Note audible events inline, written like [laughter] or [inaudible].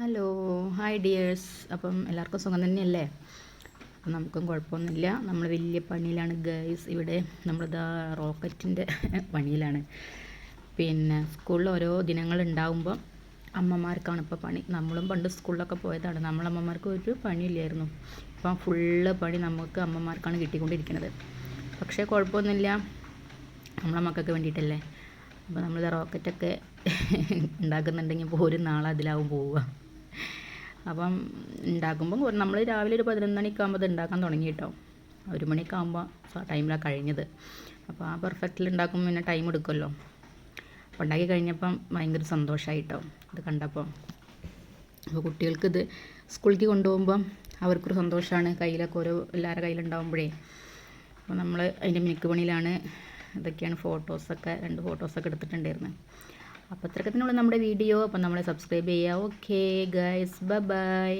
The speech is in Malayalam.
ഹലോ ഹായ് ഡിയേഴ്സ് അപ്പം എല്ലാവർക്കും സുഖം തന്നെയല്ലേ? അപ്പം നമുക്കും കുഴപ്പമൊന്നുമില്ല. നമ്മൾ വലിയ പണിയിലാണ് ഗൈസ് ഇവിടെ നമ്മളിതാ റോക്കറ്റിന്റെ [laughs] പണിയിലാണ്. പിന്നെ സ്കൂളിൽ ഓരോ ദിനങ്ങൾ ഉണ്ടാകുമ്പോൾ അമ്മമാർക്കാണ് ഇപ്പോൾ പണി. നമ്മളും പണ്ട് സ്കൂളിലൊക്കെ പോയതാണ്. നമ്മളമ്മമാർക്ക് ഒരു പണിയില്ലായിരുന്നു. അപ്പം ഫുള്ള് പണി നമുക്ക് അമ്മമാർക്കാണ് കിട്ടിക്കൊണ്ടിരിക്കുന്നത്. പക്ഷേ കുഴപ്പമൊന്നുമില്ല. നമ്മളെ മക്കൾക്ക് വേണ്ടിയിട്ടല്ലേ. അപ്പോൾ നമ്മൾ റോക്കറ്റൊക്കെ [laughs] ഉണ്ടാക്കുന്നുണ്ടെങ്കിൽ ഇപ്പോൾ ഒരു നാളെ അതിലാവും പോവുക. അപ്പം ഉണ്ടാക്കുമ്പോൾ നമ്മൾ രാവിലെ ഒരു പതിനൊന്ന് മണിയൊക്കെ ആകുമ്പോൾ ഇത് ഉണ്ടാക്കാൻ തുടങ്ങി കേട്ടോ ഒരു മണിയൊക്കെ ആകുമ്പോൾ ടൈമിലാണ് കഴിഞ്ഞത്. അപ്പോൾ ആ പെർഫെക്റ്റിൽ ഉണ്ടാക്കുമ്പോൾ പിന്നെ ടൈം എടുക്കുമല്ലോ ഉണ്ടാക്കി കഴിഞ്ഞപ്പം ഭയങ്കര സന്തോഷമായി കേട്ടോ ഇത് കണ്ടപ്പോൾ അപ്പോൾ കുട്ടികൾക്ക് ഇത് സ്കൂളിലേക്ക് കൊണ്ടുപോകുമ്പം അവർക്കൊരു സന്തോഷമാണ് കയ്യിലൊക്കെ ഓരോ എല്ലാവരുടെ കയ്യിലുണ്ടാകുമ്പോഴേ അപ്പോൾ നമ്മൾ അതിന്റെ മിനുക്ക് പണിയിലാണ് ഇതൊക്കെയാണ് ഫോട്ടോസൊക്കെ രണ്ട് ഫോട്ടോസൊക്കെ എടുത്തിട്ടുണ്ടായിരുന്നു. അപ്പോൾ അത്രക്കത്തിനുള്ള നമ്മുടെ വീഡിയോ അപ്പോൾ നമ്മളെ സബ്സ്ക്രൈബ് ചെയ്യുക ഓക്കെ ഗൈസ് ബൈ